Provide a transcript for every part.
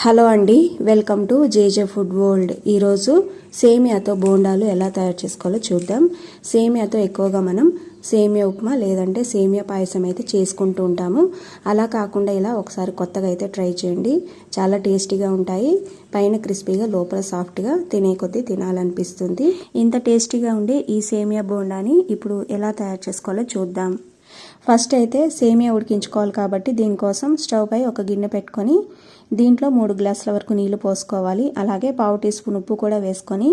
Hello అండి welcome to JJ food world. ఈరోజు సేమియాతో బోండాలు ఎలా తయారు చేసుకోవాలో చూద్దాం. సేమియాతో ఎక్కువగా మనం సేమియా ఉప్మా లేదంటే సేమియా పాయసం అయితే చేసుకుంటూ ఉంటాము. అలా కాకుండా ఇలా ఒకసారి కొత్తగా అయితే ట్రై చేయండి. చాలా టేస్టీగా ఉంటాయి. పైన క్రిస్పీగా లోపల సాఫ్ట్గా తినే కొద్దీ తినాలనిపిస్తుంది. ఇంత టేస్టీగా ఉండే ఈ సేమియా బోండాని ఇప్పుడు ఎలా తయారు చేసుకోవాలో చూద్దాం. ఫస్ట్ అయితే సేమియా ఉడికించుకోవాలి కాబట్టి దీనికోసం స్టవ్ పై ఒక గిన్నె పెట్టుకొని దీంట్లో మూడు గ్లాసుల వరకు నీళ్ళు పోసుకోవాలి. అలాగే పావు టీ స్పూన్ ఉప్పు కూడా వేసుకొని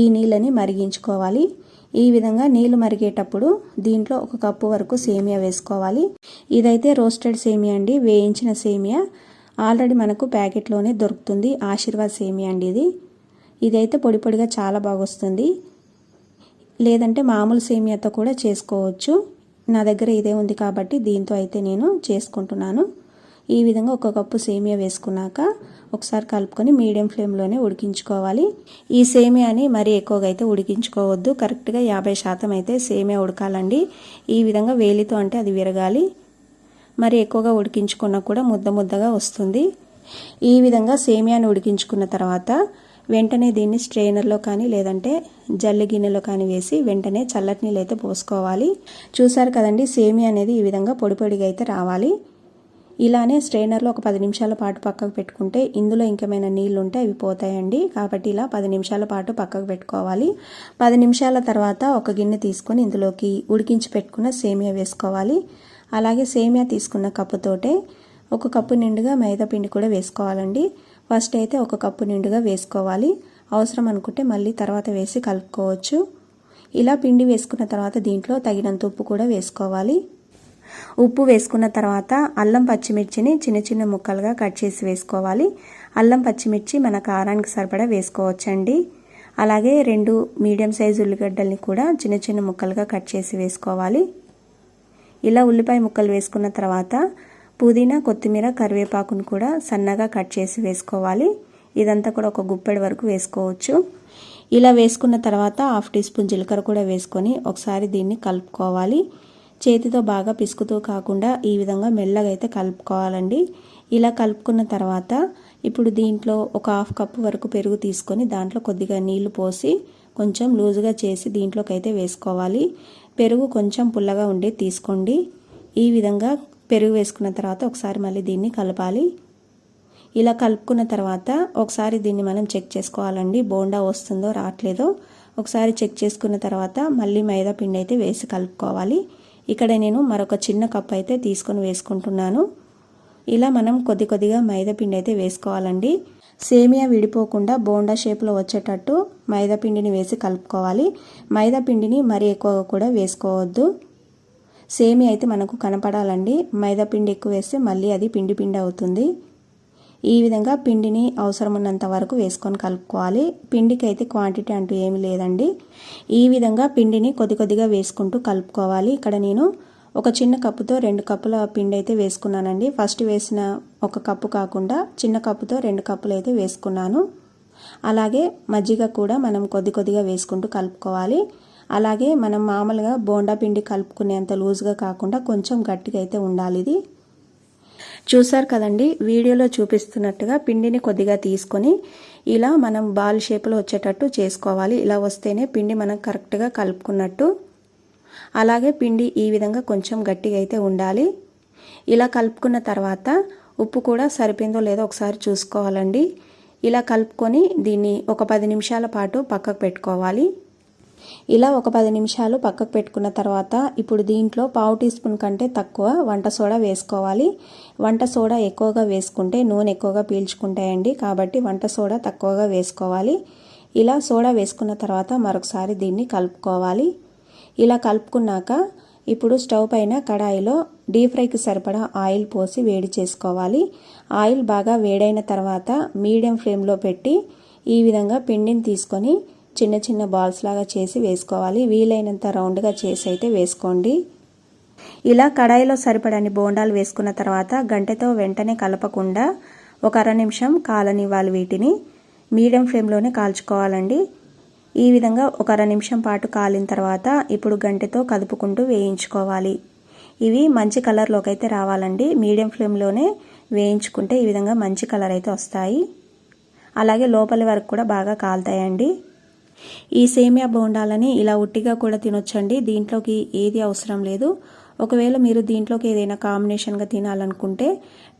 ఈ నీళ్ళని మరిగించుకోవాలి. ఈ విధంగా నీళ్ళు మరిగేటప్పుడు దీంట్లో ఒక కప్పు వరకు సేమియా వేసుకోవాలి. ఇదైతే రోస్టెడ్ సేమియా అండి వేయించిన సేమియా. ఆల్రెడీ మనకు ప్యాకెట్లోనే దొరుకుతుంది ఆశీర్వాద్ సేమియా అండి ఇది. ఇదైతే పొడి పొడిగా చాలా బాగొస్తుంది. లేదంటే మామూలు సేమియాతో కూడా చేసుకోవచ్చు. నా దగ్గర ఇదే ఉంది కాబట్టి దీంతో అయితే నేను చేసుకుంటున్నాను. ఈ విధంగా ఒక కప్పు సేమియా వేసుకున్నాక ఒకసారి కలుపుకొని మీడియం ఫ్లేమ్లోనే ఉడికించుకోవాలి. ఈ సేమియాని మరీ ఎక్కువగా అయితే ఉడికించుకోవద్దు. కరెక్ట్గా యాభై శాతం అయితే సేమియా ఉడకాలండి. ఈ విధంగా వేలితో అంటే అది విరగాలి. మరి ఎక్కువగా ఉడికించుకున్నా కూడా ముద్ద ముద్దగా వస్తుంది. ఈ విధంగా సేమియాని ఉడికించుకున్న తర్వాత వెంటనే దీన్ని స్ట్రెయినర్లో కానీ లేదంటే జల్లి గిన్నెలో కానీ వేసి వెంటనే చల్లటి నీళ్ళు అయితే పోసుకోవాలి. చూసారు కదండి సేమియా అనేది ఈ విధంగా పొడి పొడిగా అయితే రావాలి. ఇలానే స్ట్రైనర్లో ఒక పది నిమిషాల పాటు పక్కకు పెట్టుకుంటే ఇందులో ఇంకేమైనా నీళ్ళు ఉంటే అవి పోతాయండి. కాబట్టి ఇలా పది నిమిషాల పాటు పక్కకు పెట్టుకోవాలి. పది నిమిషాల తర్వాత ఒక గిన్నె తీసుకొని ఇందులోకి ఉడికించి పెట్టుకున్న సేమియా వేసుకోవాలి. అలాగే సేమియా తీసుకున్న కప్పుతోటే ఒక కప్పు నిండుగా మైదా పిండి కూడా వేసుకోవాలండి. ఫస్ట్ అయితే ఒక కప్పు నిండుగా వేసుకోవాలి. అవసరం అనుకుంటే మళ్ళీ తర్వాత వేసి కలుపుకోవచ్చు. ఇలా పిండి వేసుకున్న తర్వాత దీంట్లో తగినంత ఉప్పు కూడా వేసుకోవాలి. ఉప్పు వేసుకున్న తర్వాత అల్లం పచ్చిమిర్చిని చిన్న చిన్న ముక్కలుగా కట్ చేసి వేసుకోవాలి. అల్లం పచ్చిమిర్చి మన కారానికి సరిపడా వేసుకోవచ్చండి. అలాగే రెండు మీడియం సైజు ఉల్లిగడ్డల్ని కూడా చిన్న చిన్న ముక్కలుగా కట్ చేసి వేసుకోవాలి. ఇలా ఉల్లిపాయ ముక్కలు వేసుకున్న తర్వాత పుదీనా కొత్తిమీర కరివేపాకును కూడా సన్నగా కట్ చేసి వేసుకోవాలి. ఇదంతా కూడా ఒక గుప్పెడి వరకు వేసుకోవచ్చు. ఇలా వేసుకున్న తర్వాత హాఫ్ టీ స్పూన్ జీలకర్ర కూడా వేసుకొని ఒకసారి దీన్ని కలుపుకోవాలి. చేతితో బాగా పిసుకుతూ కాకుండా ఈ విధంగా మెల్లగా అయితే కలుపుకోవాలండి. ఇలా కలుపుకున్న తర్వాత ఇప్పుడు దీంట్లో ఒక హాఫ్ కప్పు వరకు పెరుగు తీసుకొని దాంట్లో కొద్దిగా నీళ్ళు పోసి కొంచెం లూజుగా చేసి దీంట్లోకి అయితే వేసుకోవాలి. పెరుగు కొంచెం పుల్లగా ఉండి తీసుకోండి. ఈ విధంగా పెరుగు వేసుకున్న తర్వాత ఒకసారి మళ్ళీ దీన్ని కలపాలి. ఇలా కలుపుకున్న తర్వాత ఒకసారి దీన్ని మనం చెక్ చేసుకోవాలండి. బోండా వస్తుందో రావట్లేదో ఒకసారి చెక్ చేసుకున్న తర్వాత మళ్ళీ మైదా పిండి అయితే వేసి కలుపుకోవాలి. ఇక్కడ నేను మరొక చిన్న కప్ అయితే తీసుకొని వేసుకుంటున్నాను. ఇలా మనం కొద్ది కొద్దిగా మైదాపిండి అయితే వేసుకోవాలండి. సేమియా విడిపోకుండా బోండా షేప్లో వచ్చేటట్టు మైదాపిండిని వేసి కలుపుకోవాలి. మైదా పిండిని మరీ ఎక్కువగా కూడా వేసుకోవద్దు. సేమియా అయితే మనకు కనపడాలండి. మైదాపిండి ఎక్కువ వేస్తే మళ్ళీ అది పిండి పిండి అవుతుంది. ఈ విధంగా పిండిని అవసరం ఉన్నంత వరకు వేసుకొని కలుపుకోవాలి. పిండికి అయితే క్వాంటిటీ అంటూ ఏమి లేదండి. ఈ విధంగా పిండిని కొద్ది కొద్దిగా వేసుకుంటూ కలుపుకోవాలి. ఇక్కడ నేను ఒక చిన్న కప్పుతో రెండు కప్పుల పిండి అయితే వేసుకున్నానండి. ఫస్ట్ వేసిన ఒక కప్పు కాకుండా చిన్న కప్పుతో రెండు కప్పులు అయితే వేసుకున్నాను. అలాగే మజ్జిగ కూడా మనం కొద్ది కొద్దిగా వేసుకుంటూ కలుపుకోవాలి. అలాగే మనం మామూలుగా బోండా పిండి కలుపుకునేంత లూజ్గా కాకుండా కొంచెం గట్టిగా అయితే ఉండాలి ఇది. చూసారు కదండి వీడియోలో చూపిస్తున్నట్టుగా పిండిని కొద్దిగా తీసుకొని ఇలా మనం బాల్ షేప్లో వచ్చేటట్టు చేసుకోవాలి. ఇలా వస్తేనే పిండి మనం కరెక్ట్గా కలుపుకున్నట్టు. అలాగే పిండి ఈ విధంగా కొంచెం గట్టిగా అయితే ఉండాలి. ఇలా కలుపుకున్న తర్వాత ఉప్పు కూడా సరిపోయిందో లేదో ఒకసారి చూసుకోవాలండి. ఇలా కలుపుకొని దీన్ని ఒక పది నిమిషాల పాటు పక్కకు పెట్టుకోవాలి. ఇలా ఒక పది నిమిషాలు పక్కకు పెట్టుకున్న తర్వాత ఇప్పుడు దీంట్లో పావు టీ స్పూన్ కంటే తక్కువ వంట సోడా వేసుకోవాలి. వంట సోడా ఎక్కువగా వేసుకుంటే నూనె ఎక్కువగా పీల్చుకుంటాయండి. కాబట్టి వంట సోడా తక్కువగా వేసుకోవాలి. ఇలా సోడా వేసుకున్న తర్వాత మరొకసారి దీన్ని కలుపుకోవాలి. ఇలా కలుపుకున్నాక ఇప్పుడు స్టవ్ పైన కడాయిలో డీప్ ఫ్రైకి సరిపడా ఆయిల్ పోసి వేడి చేసుకోవాలి. ఆయిల్ బాగా వేడైన తర్వాత మీడియం ఫ్లేమ్లో పెట్టి ఈ విధంగా పిండిని తీసుకొని చిన్న చిన్న బాల్స్ లాగా చేసి వేసుకోవాలి. వీలైనంత రౌండ్గా చేసి అయితే వేసుకోండి. ఇలా కడాయిలో సరిపడని బోండాలు వేసుకున్న తర్వాత గంటెతో వెంటనే కలపకుండా ఒక అర నిమిషం కాలనివ్వాలి వీటిని. మీడియం ఫ్లేమ్లోనే కాల్చుకోవాలండి. ఈ విధంగా ఒక అర నిమిషం పాటు కాలిన తర్వాత ఇప్పుడు గంటెతో కదుపుకుంటూ వేయించుకోవాలి. ఇవి మంచి కలర్లోకి అయితే రావాలండి. మీడియం ఫ్లేమ్లోనే వేయించుకుంటే ఈ విధంగా మంచి కలర్ అయితే వస్తాయి. అలాగే లోపలి వరకు కూడా బాగా కాలుతాయండి. ఈ సేమియా బోండాలని ఇలా ఉట్టిగా కూడా తినొచ్చండి. దీంట్లోకి ఏది అవసరం లేదు. ఒకవేళ మీరు దీంట్లోకి ఏదైనా కాంబినేషన్గా తినాలనుకుంటే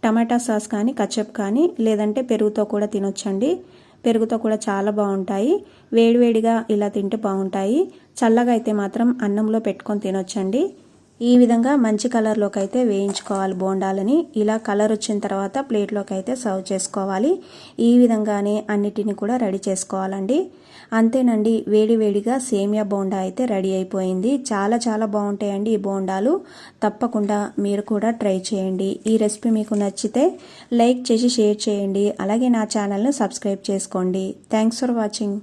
టమాటా సాస్ కానీ కచప్ కానీ లేదంటే పెరుగుతో కూడా తినొచ్చండి. పెరుగుతో కూడా చాలా బాగుంటాయి. వేడివేడిగా ఇలా తింటే బాగుంటాయి. చల్లగా అయితే మాత్రం అన్నంలో పెట్టుకొని తినొచ్చండి. ఈ విధంగా మంచి కలర్లోకి అయితే వేయించుకోవాలి బోండాలని. ఇలా కలర్ వచ్చిన తర్వాత ప్లేట్లోకి అయితే సర్వ్ చేసుకోవాలి. ఈ విధంగానే అన్నిటిని కూడా రెడీ చేసుకోవాలండి. అంతేనండి వేడివేడిగా సేమియా బోండా అయితే రెడీ అయిపోయింది. చాలా చాలా బాగుంటాయండి ఈ బోండాలు. తప్పకుండా మీరు కూడా ట్రై చేయండి. ఈ రెసిపీ మీకు నచ్చితే లైక్ చేసి షేర్ చేయండి. అలాగే నా ఛానల్ను సబ్స్క్రైబ్ చేసుకోండి. Thanks for watching